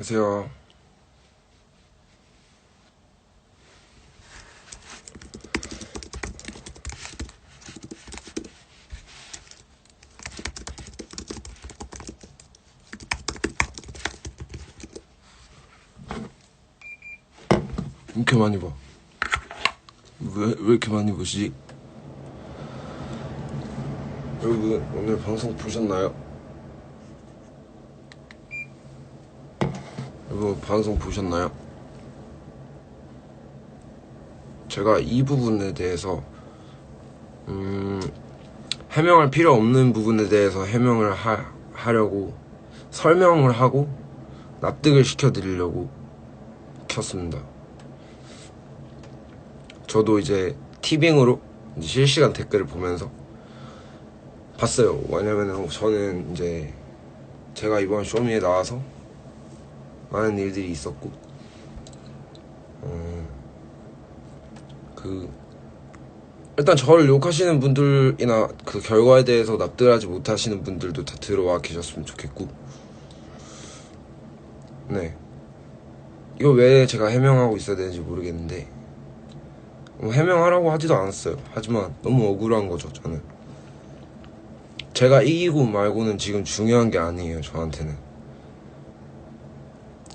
안녕하세요. 왜 이렇게 많이 봐? 왜, 왜 이렇게 많이 보시지? 여러분, 오늘 방송 보셨나요? 여러분, 방송 보셨나요? 제가 이 부분에 대해서, 음, 해명할 필요 없는 부분에 대해서 해명을 하, 하려고, 설명을 하고, 납득을 시켜드리려고 켰습니다. 저도 이제 티빙으로 이제 실시간 댓글을 보면서 봤어요. 왜냐면은 저는 이제 제가 이번 쇼미에 나와서 많은 일들이 있었고, 어, 그, 일단 저를 욕하시는 분들이나 그 결과에 대해서 납득하지 못하시는 분들도 다 들어와 계셨으면 좋겠고, 네. 이거 왜 제가 해명하고 있어야 되는지 모르겠는데, 뭐 해명하라고 하지도 않았어요. 하지만 너무 억울한 거죠, 저는. 제가 이기고 말고는 지금 중요한 게 아니에요, 저한테는.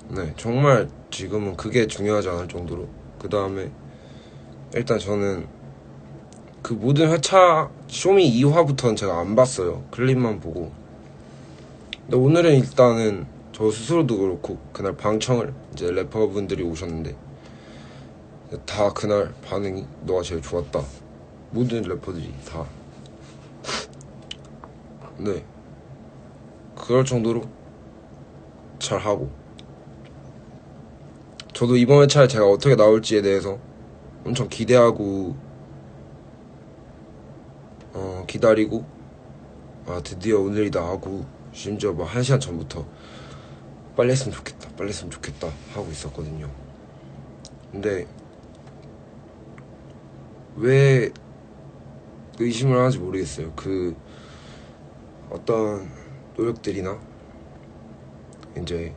네, 정말 지금은 그게 중요하지 않을 정도로. 그 다음에, 일단 저는 그 모든 회차, 쇼미 2화부터는 제가 안 봤어요. 클립만 보고. 근데 오늘은 일단은 저 스스로도 그렇고, 그날 방청을 이제 래퍼분들이 오셨는데, 다 그날 반응이 너가 제일 좋았다. 모든 래퍼들이 다. 네. 그럴 정도로 잘 하고. 저도 이번 회차에 제가 어떻게 나올지에 대해서 엄청 기대하고, 어, 기다리고, 아, 드디어 오늘이다 하고, 심지어 뭐 한 시간 전부터 빨리 했으면 좋겠다, 빨리 했으면 좋겠다 하고 있었거든요. 근데, 왜 의심을 하는지 모르겠어요. 그 어떤 노력들이나 이제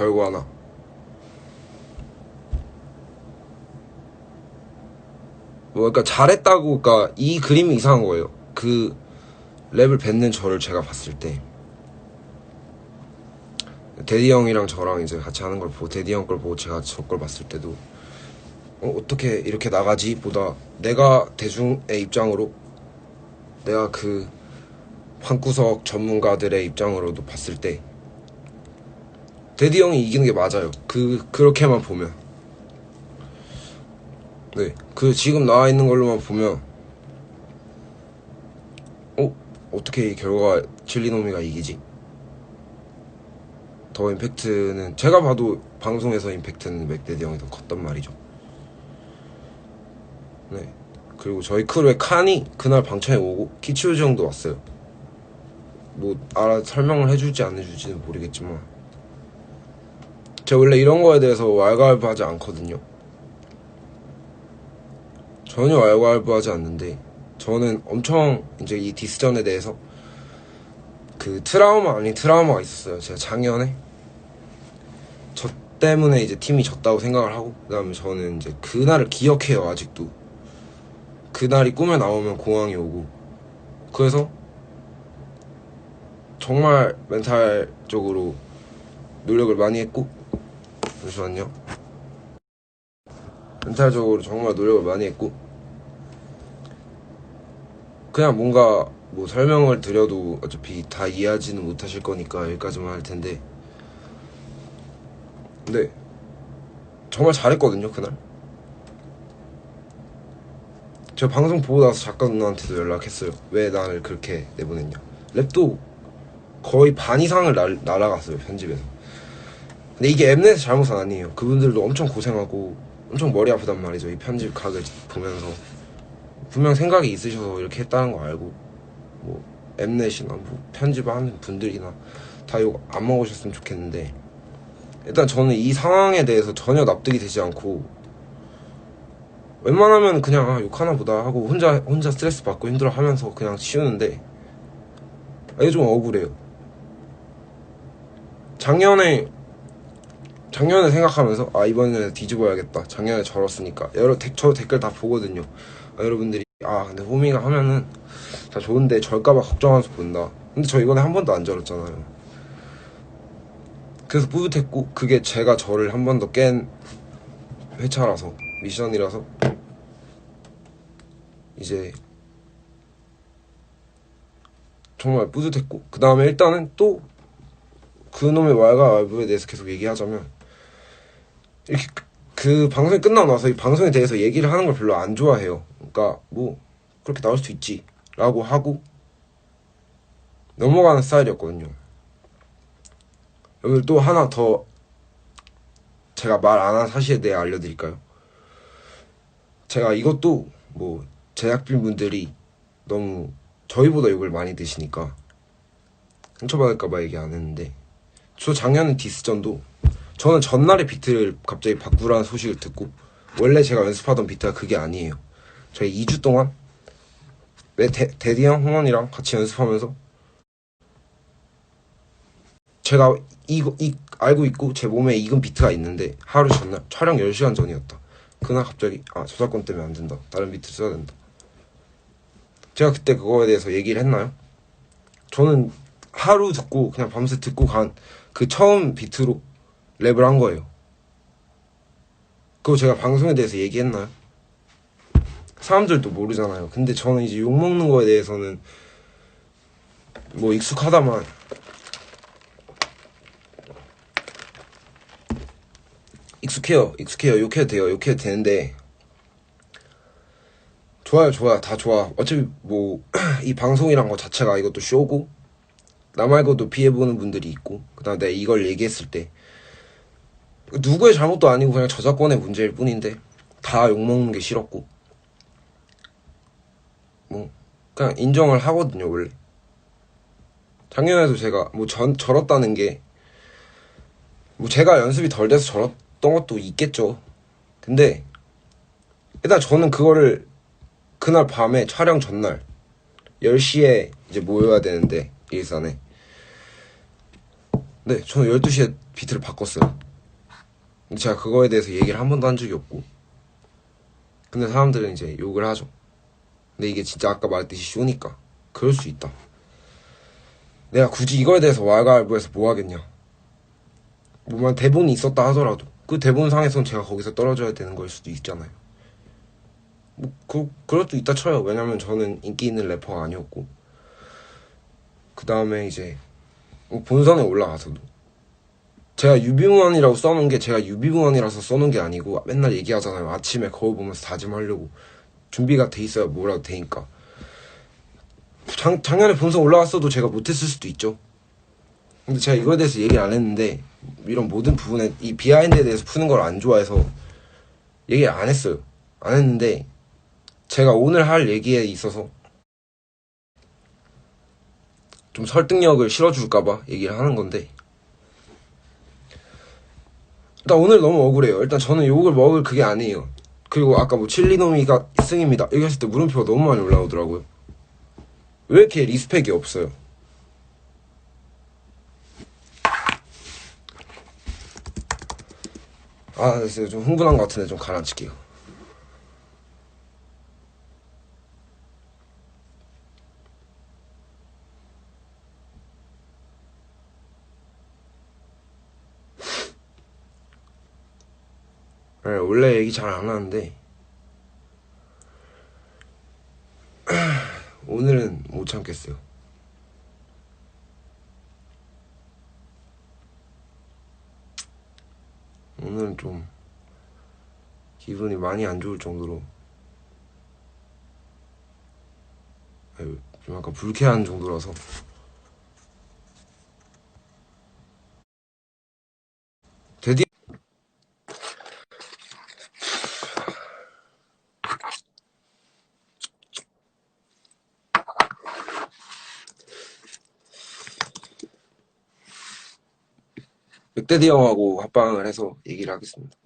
결과나 뭐 그러니까 잘했다고 그러니까 이 그림이 이상한 거예요. 그 랩을 뱉는 저를 제가 봤을 때 데디 형이랑 저랑 이제 같이 하는 걸 보고 데디 형 걸 보고 제가 저 걸 봤을 때도 어, 어떻게 이렇게 나가지? 보다 내가 대중의 입장으로 내가 그 판구석 전문가들의 입장으로도 봤을 때 데디 형이 이기는 게 맞아요. 그 그렇게만 보면 네, 그 지금 나와 있는 걸로만 보면 어 어떻게 이 결과 칠리노미가 이기지? 더 임팩트는 제가 봐도 방송에서 임팩트는 맥데디 형이 더 컸단 말이죠. 네. 그리고 저희 크루의 칸이 그날 방청에 오고 키치우지 형도 왔어요. 뭐 알아 설명을 해줄지 안 해줄지는 모르겠지만 제가 원래 이런 거에 대해서 왈가왈부하지 않거든요. 전혀 왈가왈부하지 않는데 저는 엄청 이제 이 디스전에 대해서 그 트라우마 아닌 트라우마가 있었어요. 제가 작년에 저 때문에 이제 팀이 졌다고 생각을 하고 그다음에 저는 이제 그날을 기억해요 아직도. 그날이 꿈에 나오면 공황이 오고 그래서 정말 멘탈적으로 노력을 많이 했고 잠시만요 멘탈적으로 정말 노력을 많이 했고 그냥 뭔가 뭐 설명을 드려도 어차피 다 이해하지는 못하실 거니까 여기까지만 할 텐데 근데 정말 잘했거든요 그날 저 방송 보고 나서 작가 누나한테도 연락했어요. 왜 나를 그렇게 내보냈냐. 랩도 거의 반 이상을 날, 날아갔어요, 편집에서. 근데 이게 엠넷의 잘못은 아니에요. 그분들도 엄청 고생하고 엄청 머리 아프단 말이죠. 이 편집 각을 보면서. 분명 생각이 있으셔서 이렇게 했다는 거 알고, 뭐, 엠넷이나 뭐, 편집하는 분들이나 다 욕 안 먹으셨으면 좋겠는데, 일단 저는 이 상황에 대해서 전혀 납득이 되지 않고, 웬만하면 그냥 아, 욕하나 보다 하고 혼자 혼자 스트레스 받고 힘들어 하면서 그냥 치우는데 아, 이게 좀 억울해요. 작년에 작년에 생각하면서 아 이번에는 뒤집어야겠다. 작년에 절었으니까. 여러 데, 저 댓글 다 보거든요. 아, 여러분들이 아 근데 호미가 하면은 다 좋은데 절까봐 걱정하면서 본다. 근데 저 이번에 한 번도 안 절었잖아요. 그래서 뿌듯했고 그게 제가 저를 한 번 더 깬 회차라서 미션이라서 이제 정말 뿌듯했고 그 다음에 일단은 또 그놈의 왈가왈부에 대해서 계속 얘기하자면 이렇게 그- 그 방송이 끝나고 나서 이 방송에 대해서 얘기를 하는 걸 별로 안 좋아해요 그러니까 뭐 그렇게 나올 수 있지 라고 하고 넘어가는 스타일이었거든요 여기 또 하나 더 제가 말 안 한 사실에 대해 알려드릴까요? 제가 이것도 뭐 제작진 분들이 너무 저희보다 욕을 많이 드시니까 상처받을까봐 얘기 안 했는데 저 작년에 디스전도 저는 전날에 비트를 갑자기 바꾸라는 소식을 듣고 원래 제가 연습하던 비트가 그게 아니에요 저희 2주 동안 내 대, 대디 형, 홍원이랑 같이 연습하면서 제가 이거 이 알고 있고 제 몸에 익은 비트가 있는데 하루 전날 촬영 10시간 전이었다. 그날 갑자기 아 저작권 때문에 안 된다. 다른 비트 써야 된다. 제가 그때 그거에 대해서 얘기를 했나요? 저는 하루 듣고 그냥 밤새 듣고 간 그 처음 비트로 랩을 한 거예요. 그거 제가 방송에 대해서 얘기했나요? 사람들도 모르잖아요. 근데 저는 이제 욕 먹는 거에 대해서는 뭐 익숙하다만 익숙해요. 익숙해요. 욕해도 돼요. 욕해도 되는데 좋아요. 좋아. 다 좋아. 어차피 뭐 이 방송이란 거 자체가 이것도 쇼고 나 말고도 피해보는 분들이 있고 그다음에 내가 이걸 얘기했을 때 누구의 잘못도 아니고 그냥 저작권의 문제일 뿐인데 다 욕먹는 게 싫었고 뭐 그냥 인정을 하거든요 원래 작년에도 제가 뭐 전, 절었다는 게 뭐 제가 연습이 덜 돼서 절었던 것도 있겠죠. 근데 일단 저는 그거를 그날 밤에 촬영 전날 10시에 이제 모여야 되는데 일산에 네 저는 12시에 비트를 바꿨어요. 근데 제가 그거에 대해서 얘기를 한 번도 한 적이 없고 근데 사람들은 이제 욕을 하죠. 근데 이게 진짜 아까 말했듯이 쇼니까 그럴 수 있다. 내가 굳이 이거에 대해서 왈가왈부해서 뭐 하겠냐. 뭐만 대본이 있었다 하더라도 그 대본상에선 제가 거기서 떨어져야 되는 걸 수도 있잖아요. 뭐 그, 그럴 수도 있다 쳐요. 왜냐면 저는 인기 있는 래퍼가 아니었고 그 다음에 이제 뭐 본선에 올라가서도 제가 유비무원이라고 써놓은 게 제가 유비무원이라서 써놓은 게 아니고 맨날 얘기하잖아요. 아침에 거울 보면서 다짐하려고 준비가 돼 있어야 뭐라도 되니까 작, 작년에 본선 올라갔어도 제가 못했을 수도 있죠. 근데 제가 이거에 대해서 얘기 안 했는데 이런 모든 부분에 이 비하인드에 대해서 푸는 걸 안 좋아해서 얘기 안 했어요. 안 했는데 제가 오늘 할 얘기에 있어서 좀 설득력을 실어줄까봐 얘기를 하는 건데 일단 오늘 너무 억울해요. 일단 저는 욕을 먹을 그게 아니에요. 그리고 아까 뭐 칠리노미가 승입니다. 여기 했을 때 물음표가 너무 많이 올라오더라고요. 왜 이렇게 리스펙이 없어요? 아, 됐어요. 좀 흥분한 것 같은데 좀 가라앉힐게요. 네, 원래 얘기 잘 안 하는데. 오늘은 못 참겠어요. 오늘은 좀 기분이 많이 안 좋을 정도로. 좀 약간 불쾌한 정도라서 맥데디 형하고 합방을 해서 얘기를 하겠습니다.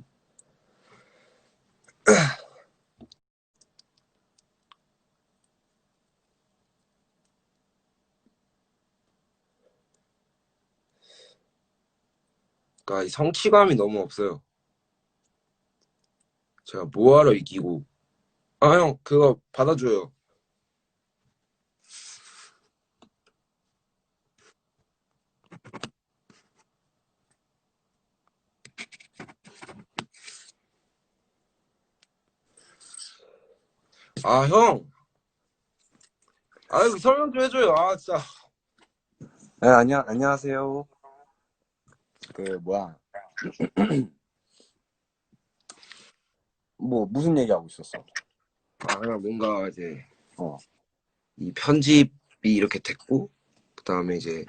이 성취감이 너무 없어요. 제가 뭐하러 이기고 아 형 그거 받아줘요. 아 형. 아이고 설명 좀 해줘요. 아 진짜. 네, 안녕, 안녕하세요. 그, 뭐야. 뭐, 무슨 얘기하고 있었어? 아 그냥 뭔가 이제 어. 이 편집이 이렇게 됐고 그 다음에 이제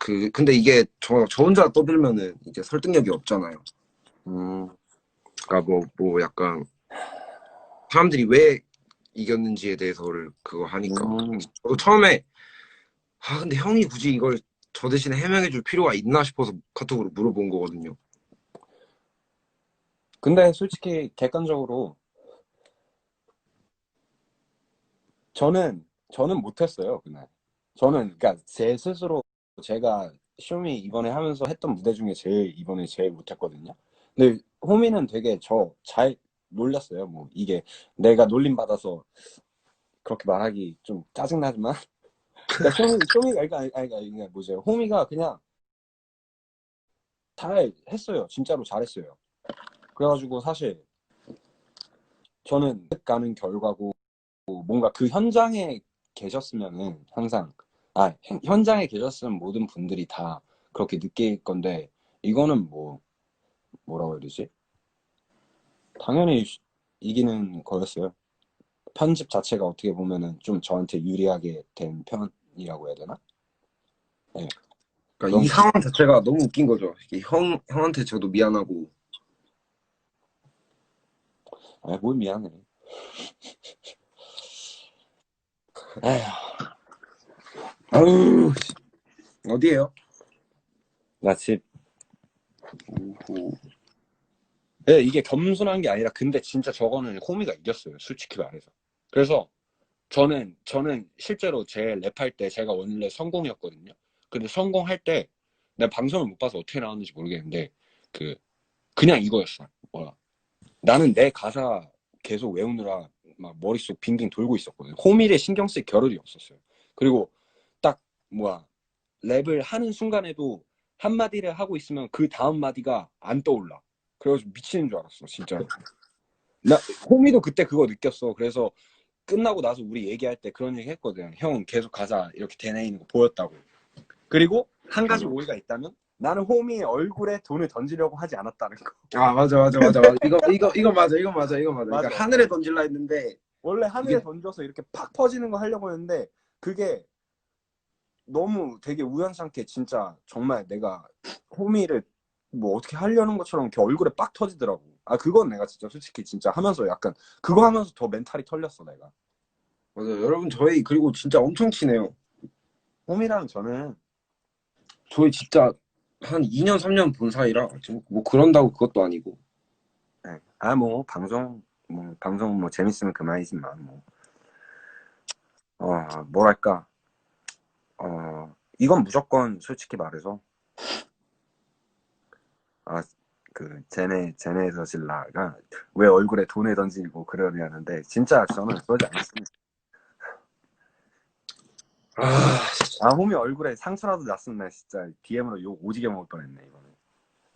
그 근데 이게 저, 저 혼자 떠들면은 이제 설득력이 없잖아요. 음, 그러니까 뭐 뭐 약간 사람들이 왜 이겼는지에 대해서를 그거 하니까 음, 저도 처음에 아 근데 형이 굳이 이걸 저 대신에 해명해 줄 필요가 있나 싶어서 카톡으로 물어본 거거든요. 근데 솔직히 객관적으로 저는, 저는 못했어요, 그날. 저는, 그니까 제 스스로 제가 쇼미 이번에 하면서 했던 무대 중에 제일, 이번에 제일 못했거든요. 근데 호미는 되게 저 잘 놀렸어요. 뭐, 이게 내가 놀림 받아서 그렇게 말하기 좀 짜증나지만. 그러니까 쇼미, 쇼미가, 그러니까, 아니, 아니, 뭐죠. 호미가 그냥 잘 했어요. 진짜로 잘했어요. 그래가지고 사실 저는 가는 결과고 뭔가 그 현장에 계셨으면은 항상 아 현- 현장에 계셨으면 모든 분들이 다 그렇게 느낄 건데 이거는 뭐 뭐라고 해야 되지? 당연히 이기는 거였어요. 편집 자체가 어떻게 보면은 좀 저한테 유리하게 된 편이라고 해야 되나? 그러니까 이 상황 자체가 너무 웃긴 거죠. 형 형한테 저도 미안하고 아, 뭘 미안해. 에휴, 아우 씨. 어디에요? 나 집. 네, 이게 겸손한 게 아니라 근데 진짜 저거는 호미가 이겼어요. 솔직히 말해서. 그래서 저는 저는 실제로 제 랩할 때 제가 원래 성공이었거든요. 근데 성공할 때 내가 방송을 못 봐서 어떻게 나왔는지 모르겠는데 그 그냥 이거였어. 뭐야? 나는 내 가사 계속 외우느라 막 머릿속 빙빙 돌고 있었거든요. 호미를 신경 쓸 겨를이 없었어요. 그리고 딱 뭐야 랩을 하는 순간에도 한 마디를 하고 있으면 그 다음 마디가 안 떠올라. 그래가지고 미치는 줄 알았어, 진짜. 나 호미도 그때 그거 느꼈어. 그래서 끝나고 나서 우리 얘기할 때 그런 얘기 했거든. 형 계속 가자 이렇게 되뇌이는 거 보였다고. 그리고 한 가지 오해가 있다면 나는 호미의 얼굴에 돈을 던지려고 하지 않았다는 거. 아 맞아 맞아 맞아 맞아 이거 이거 이거 맞아 이거 맞아 이거 맞아. 맞아. 그러니까 하늘에 던질라 했는데 원래 하늘에 이게- 던져서 이렇게 팍 퍼지는 거 하려고 했는데 그게 너무 되게 우연찮게 진짜 정말 내가 호미를 뭐 어떻게 하려는 것처럼 이렇게 얼굴에 빡 터지더라고. 아 그건 내가 진짜 솔직히 진짜 하면서 약간 그거 하면서 더 멘탈이 털렸어 내가. 맞아 여러분 저희 그리고 진짜 엄청 친해요. 호미랑 저는 저희 진짜 한 2년 3년 본 사이라 지금 뭐 그런다고 그것도 아니고 아 뭐 방송 뭐 방송 뭐 재밌으면 그만이지만 뭐 어, 뭐랄까 어 이건 무조건 솔직히 말해서 아 그 제네 제네 저질라가 왜 얼굴에 돈을 던지고 그러냐는데 진짜 저는 그러지 않습니다. 아, 아 홈이 얼굴에 상처라도 났으면 나 진짜 DM으로 욕 오지게 먹을 뻔했네 이번에.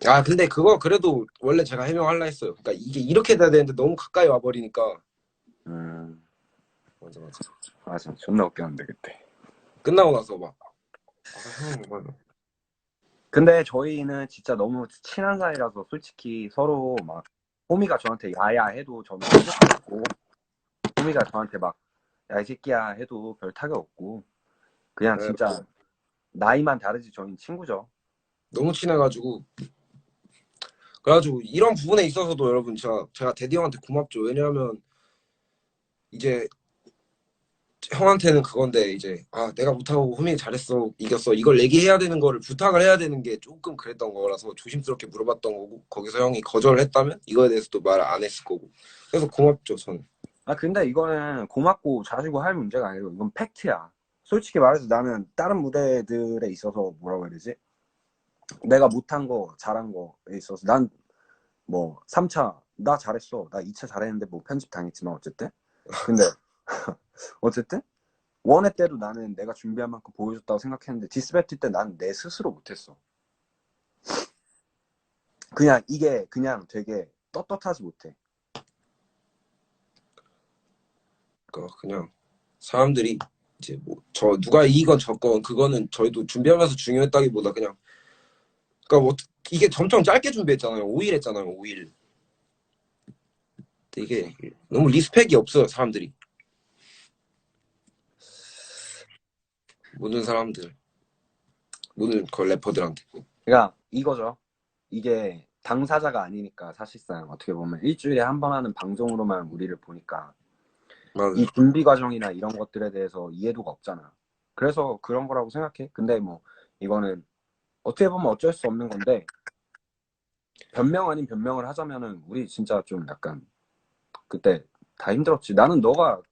아 근데 그거 그래도 원래 제가 해명할라 했어요. 그러니까 이게 이렇게 돼야 되는데 너무 가까이 와 버리니까 음 맞아 맞아. 맞아 존나 웃겼는데 그때. 끝나고 나서 막 아, 형. 근데 저희는 진짜 너무 친한 사이라서 솔직히 서로 막 호미가 저한테 야야 해도 저는 타격 없고 호미가 저한테 막 야 이 새끼야 해도 별 타격 없고 그냥 네. 진짜 나이만 다르지 저희는 친구죠. 너무 친해가지고 그래가지고 이런 부분에 있어서도 여러분 제가 제가 데디 형한테 고맙죠. 왜냐하면 이제 형한테는 그건데 이제 아 내가 못하고 호민이 잘했어 이겼어 이걸 얘기해야 되는 거를 부탁을 해야 되는 게 조금 그랬던 거라서 조심스럽게 물어봤던 거고 거기서 형이 거절을 했다면 이거에 대해서도 말 안 했을 거고 그래서 고맙죠 저는 아 근데 이거는 고맙고 자시고 할 문제가 아니고 이건 팩트야. 솔직히 말해서 나는 다른 무대들에 있어서 뭐라고 해야 되지? 내가 못한 거 잘한 거에 있어서 난 뭐 3차 나 잘했어 나 2차 잘했는데 뭐 편집 당했지만 어쨌든 근데 어쨌든 원회 때도 나는 내가 준비한 만큼 보여줬다고 생각했는데 디스배트 때 나는 내 스스로 못했어 그냥 이게 그냥 되게 떳떳하지 못해 그러니까 그냥 사람들이 이제 뭐 저 누가 이건 저건 그거는 저희도 준비하면서 중요했다기보다 그냥 그러니까 뭐 이게 점점 짧게 준비했잖아요. 5일 했잖아요. 5일. 근데 이게 너무 리스펙이 없어요. 사람들이. 모든 사람들. 모든 그 래퍼들한테. 그러니까 이거죠. 이게 당사자가 아니니까 사실상 어떻게 보면 일주일에 한 번 하는 방송으로만 우리를 보니까 맞아. 이 준비 과정이나 이런 것들에 대해서 이해도가 없잖아. 그래서 그런 거라고 생각해. 근데 뭐 이거는 어떻게 보면 어쩔 수 없는 건데 변명 아닌 변명을 하자면은 우리 진짜 좀 약간 그때 다 힘들었지. 나는 너가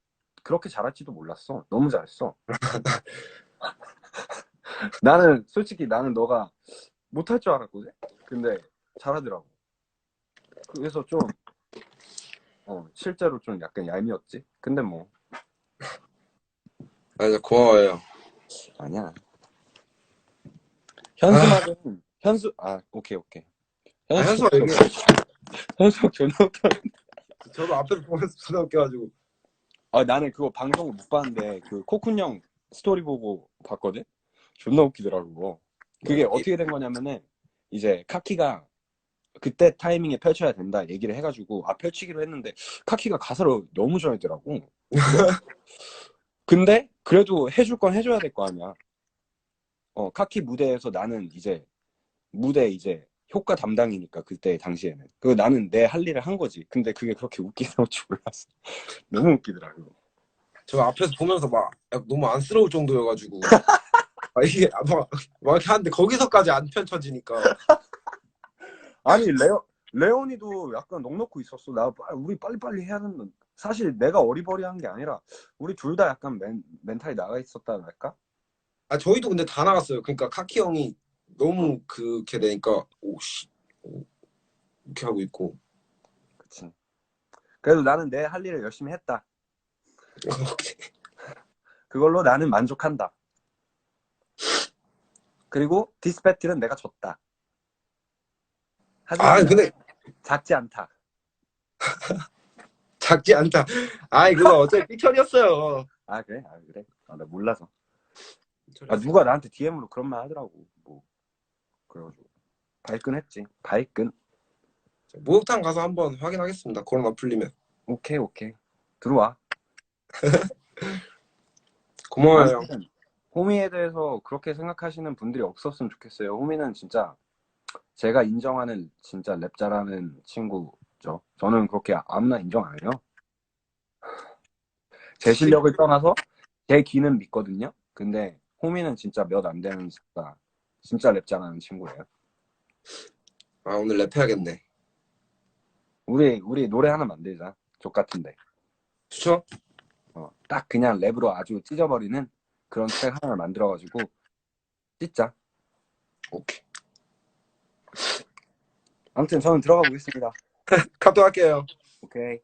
그렇게 잘할지도 몰랐어. 너무 잘했어. 나는 솔직히 나는 너가 못할 줄 알았거든. 근데 잘하더라고. 그래서 좀 어, 실제로 좀 약간 얄미웠지. 근데 뭐 맞아. 고마워요. 아니야. 현수막은 현수 아 오케이 오케이. 아, 현수가 여기 현수 존나 웃겨. 저도 앞에서 보면서 전화 웃겨가지고 아 나는 그거 방송을 못 봤는데 그 코쿤 형 스토리 보고 봤거든. 존나 웃기더라고. 그게 뭐, 어떻게 된 거냐면은 이제 카키가 그때 타이밍에 펼쳐야 된다 얘기를 해가지고 아 펼치기로 했는데 카키가 가사를 너무 좋아했더라고. 근데 그래도 해줄 건 해줘야 될 거 아니야. 어 카키 무대에서 나는 이제 무대 이제 효과 담당이니까 그때 당시에는 그 나는 내 할 일을 한 거지. 근데 그게 그렇게 웃기는 줄 몰랐어. 너무 웃기더라고. 저 앞에서 보면서 막 야, 너무 안쓰러울 정도여가지고 아, 이게 막, 막 이렇게 하는데 거기서까지 안 펼쳐지니까 아니 레오 레온이도 약간 넉넉고 있었어. 나 우리 빨리빨리 해야 된다. 사실 내가 어리버리한 게 아니라 우리 둘 다 약간 멘, 멘탈이 나가 있었다 할까? 아 저희도 근데 다 나갔어요. 그러니까 카키 형이 너무 그렇게 되니까 오씨 이렇게 하고 있고 그치. 그래도 나는 내 할 일을 열심히 했다. 그걸로 나는 만족한다. 그리고 디스배틀은 내가 졌다. 하지만 아 근데 작지 않다. 작지 않다. 아 그거 어차피 삐처리였어요. 아 그래? 아 그래? 아, 나 몰라서. 아 누가 나한테 DM으로 그런 말 하더라고. 뭐 그래가지고 발끈했지. 발끈. 목욕탕 가서 한번 확인하겠습니다. 코로나 풀리면 오케이 오케이. 들어와. 고마워요 형. 아무튼 호미에 대해서 그렇게 생각하시는 분들이 없었으면 좋겠어요. 호미는 진짜 제가 인정하는 진짜 랩 잘하는 친구죠. 저는 그렇게 아무나 인정 안 해요. 제 실력을 떠나서 제 귀는 믿거든요. 근데 호미는 진짜 몇 안 되는 진짜 진짜 랩 잘하는 친구예요. 아 오늘 랩해야겠네. 우리 우리 노래 하나 만들자. 족 같은데. 좋죠? 어, 딱 그냥 랩으로 아주 찢어버리는 그런 트랙 하나를 만들어가지고 찢자. 오케이. 아무튼 저는 들어가 보겠습니다. 카톡 할게요. 오케이.